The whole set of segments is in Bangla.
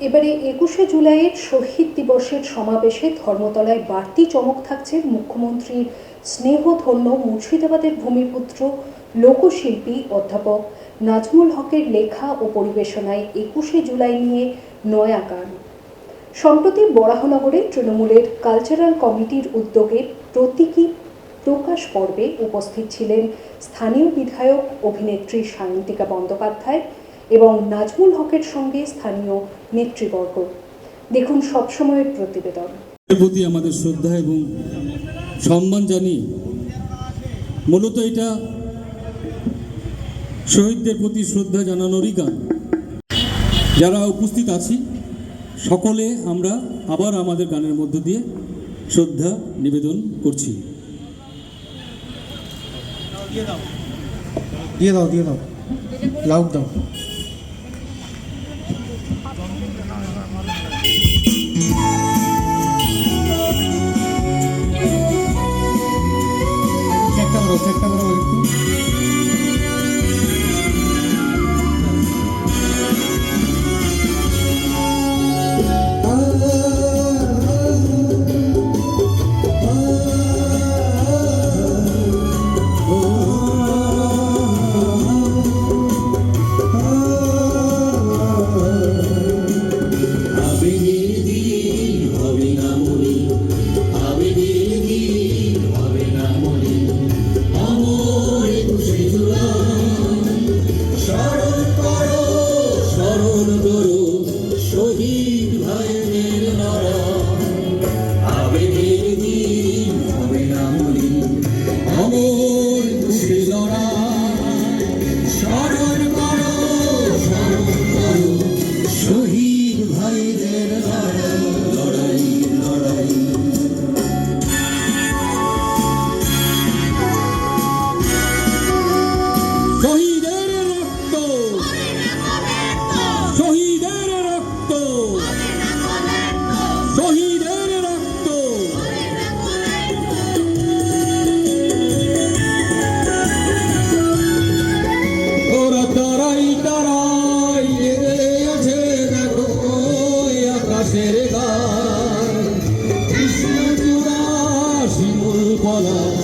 এবারে একুশে জুলাইয়ের শহীদ দিবসের সমাবেশে ধর্মতলায় বাড়তি চমক থাকছে মুখ্যমন্ত্রীর স্নেহধন্য মুর্শিদাবাদের ভূমিপুত্র, লোকশিল্পী অধ্যাপক নাজমুল হকের লেখা ও পরিবেশনায় একুশে জুলাই নিয়ে নয়া গান সম্প্রতি বরাহনগরে তৃণমূলের কালচারাল কমিটির উদ্যোগে প্রতীকী প্রকাশ পর্বে উপস্থিত ছিলেন স্থানীয় বিধায়ক, অভিনেত্রী সায়ন্তিকা বন্দ্যোপাধ্যায় এবং নাজমুল হকের সঙ্গে স্থানীয় নেতৃবর্গ। দেখুন সবসময়ের প্রতিবেদন। এর প্রতি আমাদের শ্রদ্ধা এবং সম্মান জানিয়ে মূলত এটা শহীদদের প্রতি শ্রদ্ধা জানানোরই গান। যারা উপস্থিত আছি সকলে আমরা আবার আমাদের গানের মধ্য দিয়ে শ্রদ্ধা নিবেদন করছি। দিয়ে দাও দিয়ে দাও লাউড দাও। follow.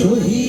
শহীদ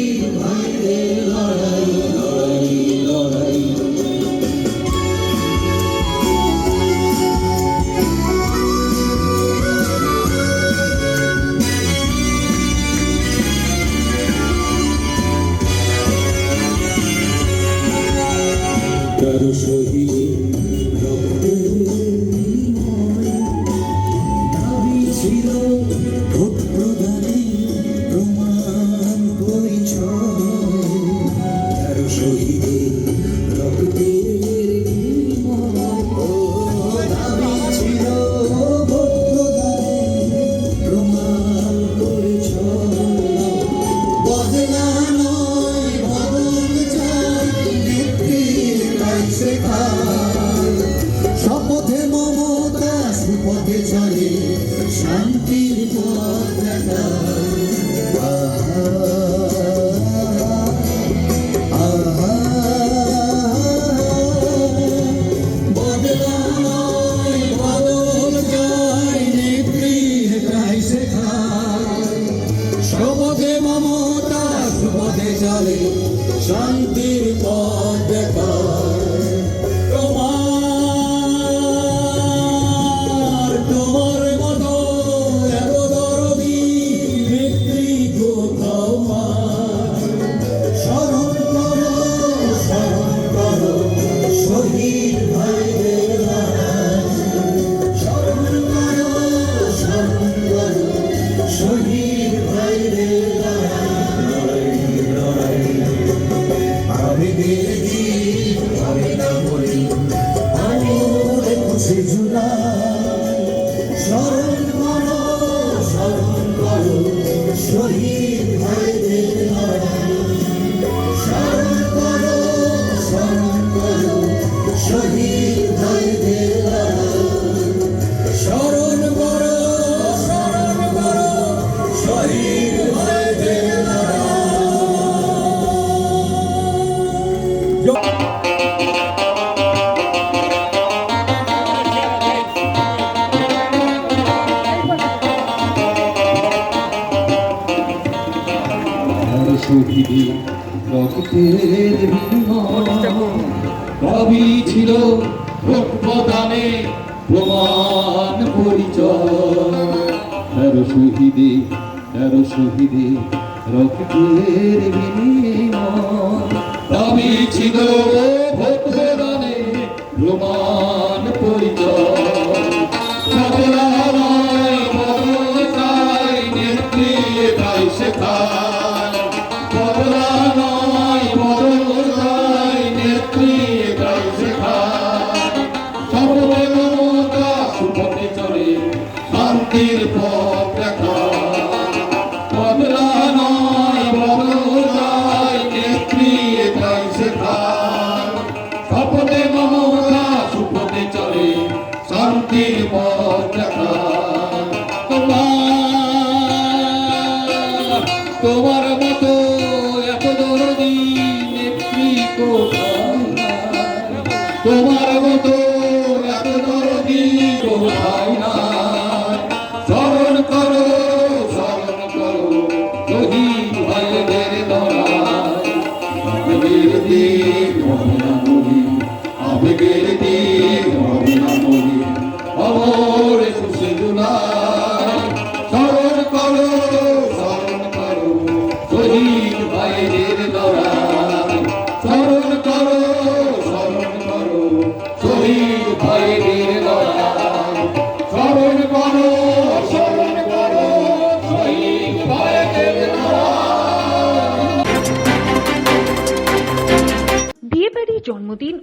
上帝保 শহীদে রক্তের কবি ছিল প্রদানে প্রমাণ পরিচয়। তেরো শহীদে তেরো শহীদে রক্তের বিনিময়। ছিল তোমার মতো এত দরদি কোথায় না স্মরণ করো স্মরণ করো যদি ভাইদের আবেগের দিক মহিলামণি আবেগের দিক মহিলামণি অমর খুশি জুলাই।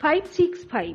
five six five